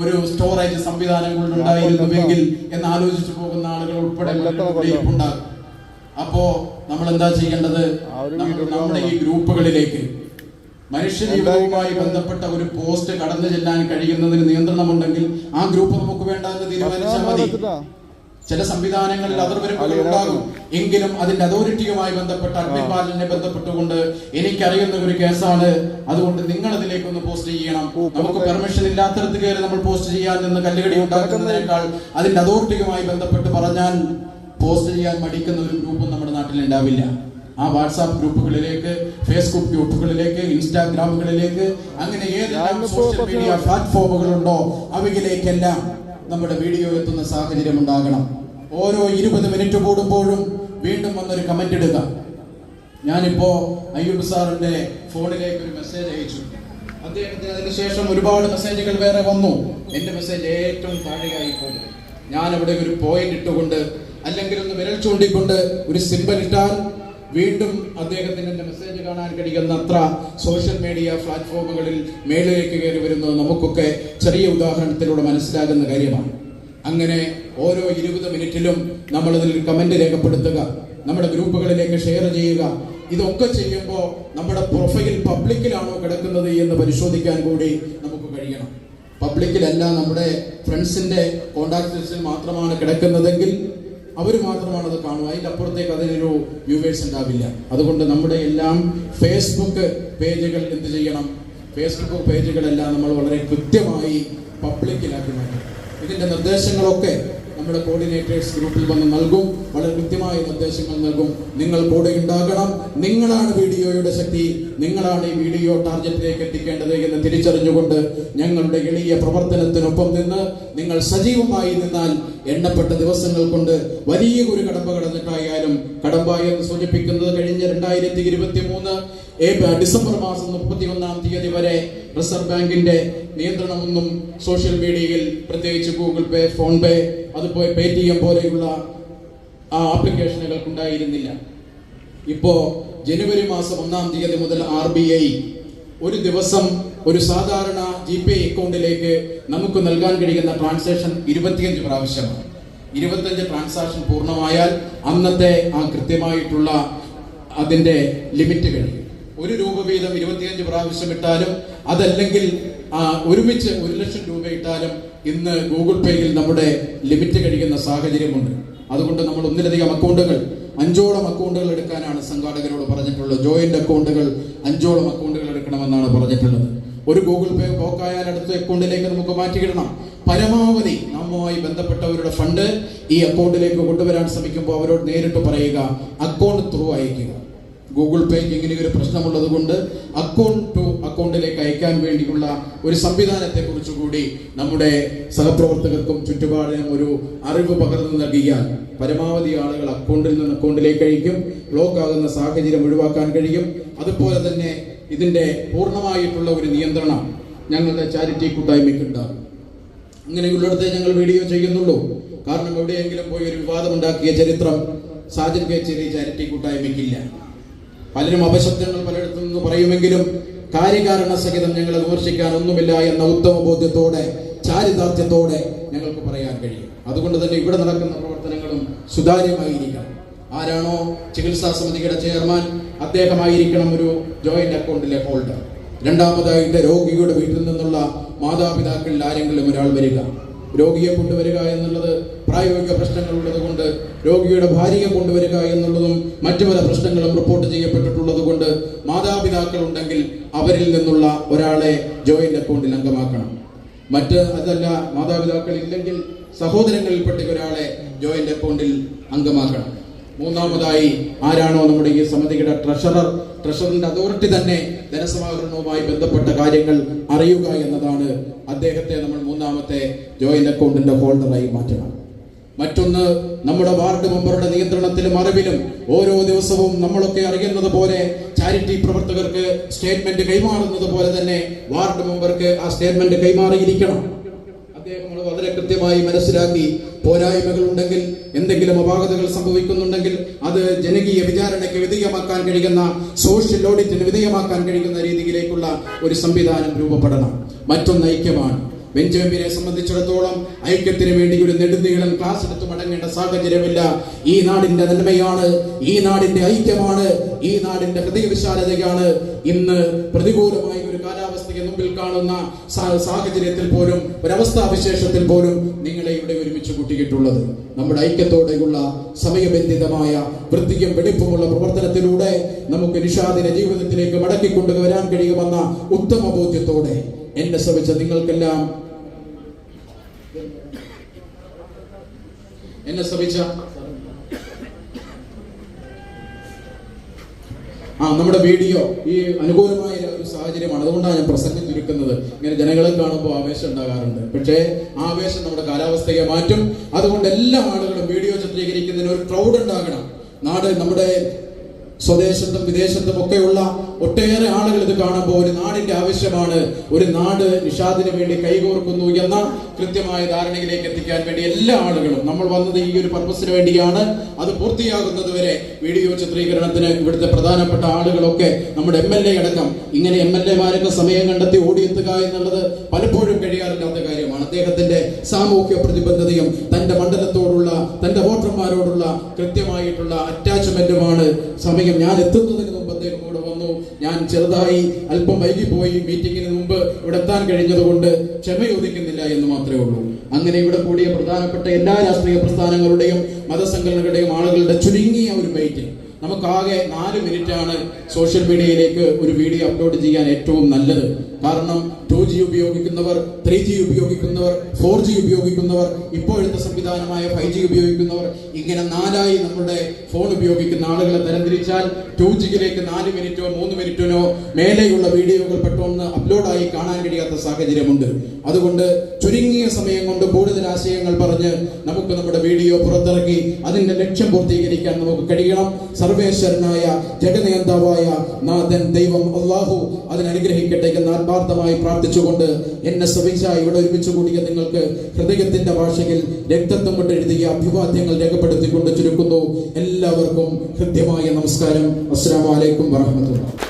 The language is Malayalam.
ഒരു സ്റ്റോറേജ് സംവിധാനങ്ങളുണ്ടായിരുന്നുവെങ്കിൽ എന്ന് ആലോചിച്ചു പോകുന്ന ആളുകൾ ഉൾപ്പെടെ ഉണ്ടാകും അപ്പോ നമ്മൾ എന്താ ചെയ്യേണ്ടത് നമ്മുടെ ഈ ഗ്രൂപ്പുകളിലേക്ക് മനുഷ്യജീവിതവുമായി ബന്ധപ്പെട്ട ഒരു പോസ്റ്റ് കടന്നു ചെല്ലാൻ കഴിയുന്നതിന് നിയന്ത്രണമുണ്ടെങ്കിൽ ആ ഗ്രൂപ്പ് നമുക്ക് വേണ്ട എന്ന് തീരുമാനിച്ചാൽ മതി. ചില സംവിധാനങ്ങളിൽ അതിർവരമ്പുകൾ ഉണ്ടാകും. എങ്കിലും അതിന്റെ അതോറിറ്റിയുമായി ബന്ധപ്പെട്ട അഗ്നിപാലിനെ ബന്ധപ്പെട്ടുകൊണ്ട് എനിക്കറിയുന്ന ഒരു കേസാണ്. അതുകൊണ്ട് നിങ്ങൾ അതിലേക്ക് ഒന്ന് പോസ്റ്റ് ചെയ്യണം. നമുക്ക് പെർമിഷൻ ഇല്ലാത്തടത്ത് കയറി നമ്മൾ പോസ്റ്റ് ചെയ്യാൻ നിന്ന് കല്ലുകടി ഉണ്ടാക്കുന്നതിനേക്കാൾ അതിന്റെ അതോറിറ്റിയുമായി ബന്ധപ്പെട്ട് പറഞ്ഞാൽ പോസ്റ്റ് ചെയ്യാൻ മടിക്കുന്ന ഒരു ഗ്രൂപ്പും നമ്മുടെ നാട്ടിൽ ഉണ്ടാവില്ല. ആ വാട്സാപ്പ് ഗ്രൂപ്പുകളിലേക്ക് ഫേസ്ബുക്ക് ഗ്രൂപ്പുകളിലേക്ക് ഇൻസ്റ്റാഗ്രാമുകളിലേക്ക് അങ്ങനെ ഏതെല്ലാം സോഷ്യൽ മീഡിയ പ്ലാറ്റ്ഫോമുകളുണ്ടോ അവയിലേക്കെല്ലാം നമ്മുടെ വീഡിയോ എത്തുന്ന സാഹചര്യം ഉണ്ടാകണം. ഓരോ ഇരുപത് മിനിറ്റ് കൂടുമ്പോഴും വീണ്ടും വന്നൊരു കമന്റ് ഇടുക. ഞാനിപ്പോ അയ്യൂബ് സാറിന്റെ ഫോണിലേക്ക് ഒരു മെസ്സേജ് അയച്ചു. അദ്ദേഹത്തിന് അതിനുശേഷം ഒരുപാട് മെസ്സേജുകൾ വേറെ വന്നു. എന്റെ മെസ്സേജ് ഏറ്റവും താഴെയായി പോയി. ഞാൻ അവിടെ ഒരു പോയിന്റ് ഇട്ടുകൊണ്ട് അല്ലെങ്കിൽ ഒന്ന് വിരൽ ചൂണ്ടിക്കൊണ്ട് ഒരു സിമ്പൽ ഇട്ടാൽ വീണ്ടും അദ്ദേഹത്തിന് എന്റെ മെസ്സേജ് കാണാൻ കഴിയുന്ന അത്ര സോഷ്യൽ മീഡിയ പ്ലാറ്റ്ഫോമുകളിൽ മേളിലേക്ക് കയറി വരുന്നത് നമുക്കൊക്കെ ചെറിയ ഉദാഹരണത്തിലൂടെ മനസ്സിലാകുന്ന കാര്യമാണ്. അങ്ങനെ ഓരോ ഇരുപത് മിനിറ്റിലും നമ്മൾ ഇതിൽ കമന്റ് രേഖപ്പെടുത്തുക നമ്മുടെ ഗ്രൂപ്പുകളിലേക്ക് ഷെയർ ചെയ്യുക ഇതൊക്കെ ചെയ്യുമ്പോൾ നമ്മുടെ പ്രൊഫൈൽ പബ്ലിക്കിലാണോ കിടക്കുന്നത് എന്ന് പരിശോധിക്കാൻ കൂടി നമുക്ക് കഴിയണം. പബ്ലിക്കിലല്ല നമ്മുടെ ഫ്രണ്ട്സിന്റെ കോണ്ടാക്ട് ലിസ്റ്റിൽ മാത്രമാണ് കിടക്കുന്നതെങ്കിൽ അവർ മാത്രമാണ് അത് കാണുക. അതിന്റെ അപ്പുറത്തേക്ക് അതിനൊരു വ്യൂവേഴ്സ് ഉണ്ടാവില്ല. അതുകൊണ്ട് നമ്മുടെ എല്ലാം ഫേസ്ബുക്ക് പേജുകൾ എന്ത് ചെയ്യണം? ഫേസ്ബുക്ക് പേജുകളെല്ലാം നമ്മൾ വളരെ കൃത്യമായി പബ്ലിക്കിലാക്കി മാറ്റണം. ഇതിന്റെ നിർദ്ദേശങ്ങളൊക്കെ നമ്മുടെ കോർഡിനേറ്റേഴ്സ് ഗ്രൂപ്പിൽ വന്ന് നൽകും. വളരെ കൃത്യമായ നിർദ്ദേശങ്ങൾ നൽകും. നിങ്ങൾ കൂടെ ഉണ്ടാകണം. നിങ്ങളാണ് വീഡിയോയുടെ ശക്തി. നിങ്ങളാണ് ഈ വീഡിയോ ടാർഗറ്റിലേക്ക് എത്തിക്കേണ്ടത് എന്ന് തിരിച്ചറിഞ്ഞുകൊണ്ട് ഞങ്ങളുടെ എളിയ പ്രവർത്തനത്തിനൊപ്പം നിന്ന് നിങ്ങൾ സജീവമായി നിന്നാൽ എണ്ണപ്പെട്ട ദിവസങ്ങൾ കൊണ്ട് വലിയ ഒരു കടമ്പ കടന്നിട്ടായാലും കടമ്പ എന്ന് സൂചിപ്പിക്കുന്നത് കഴിഞ്ഞ രണ്ടായിരത്തി ഇരുപത്തി മൂന്ന് ഡിസംബർ മാസം മുപ്പത്തി ഒന്നാം തീയതി വരെ റിസർവ് ബാങ്കിന്റെ നിയന്ത്രണമൊന്നും സോഷ്യൽ മീഡിയയിൽ പ്രത്യേകിച്ച് ഗൂഗിൾ പേ ഫോൺ പേ അതുപോലെ പേ ടി എം പോലെയുള്ള ആ ആപ്ലിക്കേഷനുകൾക്ക് ഉണ്ടായിരുന്നില്ല ഇപ്പോ ജനുവരി മാസം ഒന്നാം തീയതി മുതൽ ആർ ഒരു ദിവസം ഒരു സാധാരണ ജി പേ അക്കൗണ്ടിലേക്ക് നമുക്ക് നൽകാൻ കഴിയുന്ന ട്രാൻസാക്ഷൻ ഇരുപത്തിയഞ്ച് പ്രാവശ്യമാണ്. ഇരുപത്തിയഞ്ച് ട്രാൻസാക്ഷൻ പൂർണമായാൽ അന്നത്തെ ആ കൃത്യമായിട്ടുള്ള അതിന്റെ ലിമിറ്റ് കഴിയും. ഒരു രൂപ വീതം ഇരുപത്തിയഞ്ച് പ്രാവശ്യം ഇട്ടാലും അതല്ലെങ്കിൽ ഒരുമിച്ച് ഒരു ലക്ഷം രൂപ ഇട്ടാലും ഇന്ന് ഗൂഗിൾ പേയിൽ നമ്മുടെ ലിമിറ്റ് കഴിയുന്ന സാഹചര്യമുണ്ട്. അതുകൊണ്ട് നമ്മൾ ഒന്നിലധികം അക്കൗണ്ടുകൾ അഞ്ചോളം അക്കൗണ്ടുകൾ എടുക്കാനാണ് സംഘാടകരോട് പറഞ്ഞിട്ടുള്ളത്. ജോയിന്റ് അക്കൗണ്ടുകൾ അഞ്ചോളം അക്കൗണ്ടുകൾ എടുക്കണമെന്നാണ് പറഞ്ഞിട്ടുള്ളത്. ഒരു ഗൂഗിൾ പേ ബ്ലോക്കായാൽ അടുത്ത അക്കൗണ്ടിലേക്ക് നമുക്ക് മാറ്റിയിടണം പരമാവധി നമ്മുമായി ബന്ധപ്പെട്ടവരുടെ ഫണ്ട് ഈ അക്കൗണ്ടിലേക്ക് കൊണ്ടുവരാൻ ശ്രമിക്കുമ്പോൾ അവരോട് നേരിട്ട് പറയുക അക്കൗണ്ട് ത്രൂ അയക്കുക ഗൂഗിൾ പേക്ക് ഇങ്ങനെ ഒരു പ്രശ്നമുള്ളത് കൊണ്ട് അക്കൗണ്ട് ടു അക്കൗണ്ടിലേക്ക് അയക്കാൻ വേണ്ടിയുള്ള ഒരു സംവിധാനത്തെ കുറിച്ചുകൂടി നമ്മുടെ സഹപ്രവർത്തകർക്കും ചുറ്റുപാടിനും ഒരു അറിവ് പകർന്നു നൽകിയാൽ പരമാവധി ആളുകൾ അക്കൗണ്ടിൽ നിന്ന് അക്കൗണ്ടിലേക്ക് അയക്കും ബ്ലോക്ക് ആകുന്ന സാഹചര്യം ഒഴിവാക്കാൻ കഴിയും. അതുപോലെ തന്നെ ഇതിന്റെ പൂർണമായിട്ടുള്ള ഒരു നിയന്ത്രണം ഞങ്ങളുടെ ചാരിറ്റി കൂട്ടായ്മയ്ക്കുണ്ടാകും അങ്ങനെയുള്ളിടത്തെ ഞങ്ങൾ വീഡിയോ ചെയ്യുന്നുള്ളൂ. കാരണം എവിടെയെങ്കിലും പോയി ഒരു വിവാദമുണ്ടാക്കിയ ചരിത്രം സാജൻ കേച്ചേരി ചാരിറ്റി കൂട്ടായ്മയ്ക്കില്ല. പലരും അപശബ്ദങ്ങൾ പലയിടത്തു നിന്ന് പറയുമെങ്കിലും കാര്യകാരണ സഹിതം ഞങ്ങളെ വിമർശിക്കാൻ ഒന്നുമില്ല എന്ന ഉത്തമ ബോധ്യത്തോടെ ചാരിതാർത്ഥ്യത്തോടെ ഞങ്ങൾക്ക് പറയാൻ കഴിയും. അതുകൊണ്ട് തന്നെ ഇവിടെ നടക്കുന്ന പ്രവർത്തനങ്ങളും സുതാര്യമായിരിക്കണം. ആരാണോ ചികിത്സാ സമിതിയുടെ ചെയർമാൻ അദ്ദേഹമായിരിക്കണം ഒരു ജോയിന്റ് അക്കൗണ്ടിലെ ഹോൾഡർ രണ്ടാമതായിട്ട് രോഗിയുടെ വീട്ടിൽ നിന്നുള്ള മാതാപിതാക്കളിൽ ആരെങ്കിലും ഒരാൾ വരിക. രോഗിയെ കൊണ്ടുവരിക എന്നുള്ളത് പ്രായോഗിക പ്രശ്നങ്ങൾ ഉള്ളതുകൊണ്ട് രോഗിയുടെ ഭാര്യയെ കൊണ്ടുവരിക എന്നുള്ളതും മറ്റു പല പ്രശ്നങ്ങളും റിപ്പോർട്ട് ചെയ്യപ്പെട്ടിട്ടുള്ളത് കൊണ്ട് മാതാപിതാക്കൾ ഉണ്ടെങ്കിൽ അവരിൽ നിന്നുള്ള ഒരാളെ ജോയിന്റ് അക്കൗണ്ടിൽ അംഗമാക്കണം. മറ്റ് അതല്ല മാതാപിതാക്കൾ ഇല്ലെങ്കിൽ സഹോദരങ്ങളിൽപ്പെട്ട ഒരാളെ ജോയിന്റ് അക്കൗണ്ടിൽ അംഗമാക്കണം. മൂന്നാമതായി ആരാണോ നമ്മുടെ ഈ സമിതിയുടെ ട്രഷറർ? ട്രഷറിന്റെ അതോറിറ്റി തന്നെ ധനസമാഹരണവുമായി ബന്ധപ്പെട്ട കാര്യങ്ങൾ അറിയുക എന്നതാണ് അദ്ദേഹത്തെ നമ്മൾ മൂന്നാമത്തെ ജോയിന്റ് അക്കൗണ്ടിന്റെ ഹോൾഡറായി മാറ്റണം. മറ്റൊന്ന് നമ്മുടെ വാർഡ് മെമ്പറുടെ നിയന്ത്രണത്തിലും അറിവിലും ഓരോ ദിവസവും നമ്മളൊക്കെ അറിയുന്നത് പോലെ ചാരിറ്റി പ്രവർത്തകർക്ക് സ്റ്റേറ്റ്മെന്റ് കൈമാറുന്നത് പോലെ തന്നെ വാർഡ് മെമ്പർക്ക് ആ സ്റ്റേറ്റ്മെന്റ് കൈമാറിയിരിക്കണം. കൃത്യമായി മനസ്സിലാക്കി പോരായ്മകൾ ഉണ്ടെങ്കിൽ എന്തെങ്കിലും അപാകതകൾ സംഭവിക്കുന്നുണ്ടെങ്കിൽ അത് ജനകീയ വിചാരണയ്ക്ക് വിധേയമാക്കാൻ കഴിയുന്ന സോഷ്യൽ ഓഡിറ്റിന് വിധേയമാക്കാൻ കഴിയുന്ന രീതിയിലേക്കുള്ള ഒരു സംവിധാനം രൂപപ്പെടണം. മറ്റൊന്ന് ഐക്യമാണ്. ബെഞ്ചമിനെ സംബന്ധിച്ചിടത്തോളം ഐക്യത്തിന് വേണ്ടി ഒരു നെടുന്നീളം ക്ലാസ് എടുത്ത് മടങ്ങേണ്ട സാഹചര്യമില്ല. ഈ നാടിന്റെ നന്മയാണ് ഈ നാടിന്റെ ഐക്യമാണ് ഈ നാടിന്റെ ഹൃദയവിശാലതയാണ്. ഇന്ന് പ്രതികൂലമായി ഒരു കാലാവസ്ഥയെ മുമ്പിൽ കാണുന്ന സാഹചര്യത്തിൽ പോലും ഒരവസ്ഥാവിശേഷത്തിൽ പോലും നിങ്ങളെ ഇവിടെ ഒരുമിച്ച് കൂട്ടിയിട്ടുള്ളത്. നമ്മുടെ ഐക്യത്തോടെയുള്ള സമയബന്ധിതമായ വൃത്തിയും വെടിപ്പുമുള്ള പ്രവർത്തനത്തിലൂടെ നമുക്ക് നിഷാദിനെ ജീവിതത്തിലേക്ക് മടക്കി കൊണ്ടുവരാൻ കഴിയുമെന്ന ഉത്തമ ബോധ്യത്തോടെ എന്നെ ശ്രമിച്ച നിങ്ങൾക്കെല്ലാം എന്നെ ശ്രമിച്ച? ആ നമ്മുടെ വീഡിയോ ഈ അനുകൂലമായ ഒരു സാഹചര്യമാണ്. അതുകൊണ്ടാണ് ഞാൻ പ്രസംഗം ചുരുക്കുന്നത്. ഇങ്ങനെ ജനങ്ങളെ കാണുമ്പോൾ ആവേശം ഉണ്ടാകാറുണ്ട്. പക്ഷേ ആവേശം നമ്മുടെ കാലാവസ്ഥയെ മാറ്റും. അതുകൊണ്ട് എല്ലാ ആളുകളും വീഡിയോ ചിത്രീകരിക്കുന്നതിന് ഒരു ക്രൗഡ് ഉണ്ടാകണം. നാട് നമ്മുടെ സ്വദേശത്തും വിദേശത്തും ഒക്കെയുള്ള ഒട്ടേറെ ആളുകൾ ഇത് കാണുമ്പോൾ ഒരു നാടിന്റെ ആവശ്യമാണ്. ഒരു നാട് നിഷാദിന് വേണ്ടി കൈകോർക്കുന്നു എന്ന കൃത്യമായ ധാരണയിലേക്ക് എത്തിക്കാൻ വേണ്ടി എല്ലാ ആളുകളും നമ്മൾ വന്നത് ഈ ഒരു പർപ്പസിന് വേണ്ടിയാണ്. അത് പൂർത്തിയാകുന്നത് വരെ വീഡിയോ ചിത്രീകരണത്തിന് ഇവിടുത്തെ പ്രധാനപ്പെട്ട ആളുകളൊക്കെ നമ്മുടെ എം എൽ എ അടക്കം. ഇങ്ങനെ എം എൽ എമാരൊക്കെ സമയം കണ്ടെത്തി ഓടിയെത്തുക എന്നുള്ളത് പലപ്പോഴും കഴിയാറില്ലാത്ത കാര്യമാണ്. അദ്ദേഹത്തിന്റെ സാമൂഹ്യ പ്രതിബദ്ധതയും തന്റെ മണ്ഡലത്തോടുള്ള തന്റെ വോട്ടർമാരോടുള്ള കൃത്യമായിട്ടുള്ള അറ്റാച്ച്മെന്റുമാണ് സമയം ഞാൻ എത്തുന്നതിന് മുമ്പ് അദ്ദേഹം കൂടെ വന്നു. ഞാൻ ചെറുതായി അല്പം വൈകിപ്പോയി മീറ്റിംഗിന് മുമ്പ് ഇവിടെ എത്താൻ കഴിഞ്ഞതുകൊണ്ട് ക്ഷമയോദിക്കുന്നില്ല എന്ന് മാത്രമേ ഉള്ളൂ. അങ്ങനെ ഇവിടെ കൂടിയ പ്രധാനപ്പെട്ട എല്ലാ രാഷ്ട്രീയ പ്രസ്ഥാനങ്ങളുടെയും മതസംഘടനകളുടെയും ആളുകളുടെ ചുരുങ്ങിയ ഒരു മീറ്റിംഗ് നമുക്കാകെ നാല് മിനിറ്റ് ആണ് സോഷ്യൽ മീഡിയയിലേക്ക് ഒരു വീഡിയോ അപ്ലോഡ് ചെയ്യാൻ ഏറ്റവും നല്ലത്. കാരണം ടു ജി ഉപയോഗിക്കുന്നവർ ത്രീ ജി ഉപയോഗിക്കുന്നവർ ഫോർ ജി ഉപയോഗിക്കുന്നവർ ഇപ്പോഴത്തെ സംവിധാനമായ ഫൈവ് ജി ഉപയോഗിക്കുന്നവർ ഇങ്ങനെ നാലായി നമ്മുടെ ഫോൺ ഉപയോഗിക്കുന്ന ആളുകളെ തരംതിരിച്ചാൽ ടു ജിയിലേക്ക് നാല് മിനിറ്റോ മൂന്ന് മിനിറ്റിനോ മേലെയുള്ള വീഡിയോകൾ പെട്ടെന്ന് അപ്ലോഡായി കാണാൻ കഴിയാത്ത സാഹചര്യമുണ്ട്. അതുകൊണ്ട് ചുരുങ്ങിയ സമയം കൊണ്ട് കൂടുതൽ ആശയങ്ങൾ പറഞ്ഞ് നമുക്ക് നമ്മുടെ വീഡിയോ പുറത്തിറക്കി അതിന്റെ ലക്ഷ്യം പൂർത്തീകരിക്കാൻ നമുക്ക് കഴിയണം. സർവേശ്വരനായ ജഗനേന്താവായ നാഥൻ ദൈവം അള്ളാഹു അതിനനുഗ്രഹിക്കട്ടെ എന്ന് ആത്മാർത്ഥമായി പ്രാർത്ഥിച്ചുകൊണ്ട് എന്നെ ശ്രമിച്ച ഇവിടെ ഒരുമിച്ച് കൂടിയ നിങ്ങൾക്ക് ഹൃദയത്തിന്റെ ഭാഷയിൽ രക്തത്വം കൊണ്ട് എഴുതിയ അഭിവാദ്യങ്ങൾ രേഖപ്പെടുത്തിക്കൊണ്ട് ചുരുക്കുന്നു. എല്ലാവർക്കും ഹൃദ്യമായ നമസ്കാരം. അസ്സാം വലൈക്കും വാഹമത്തുള്ള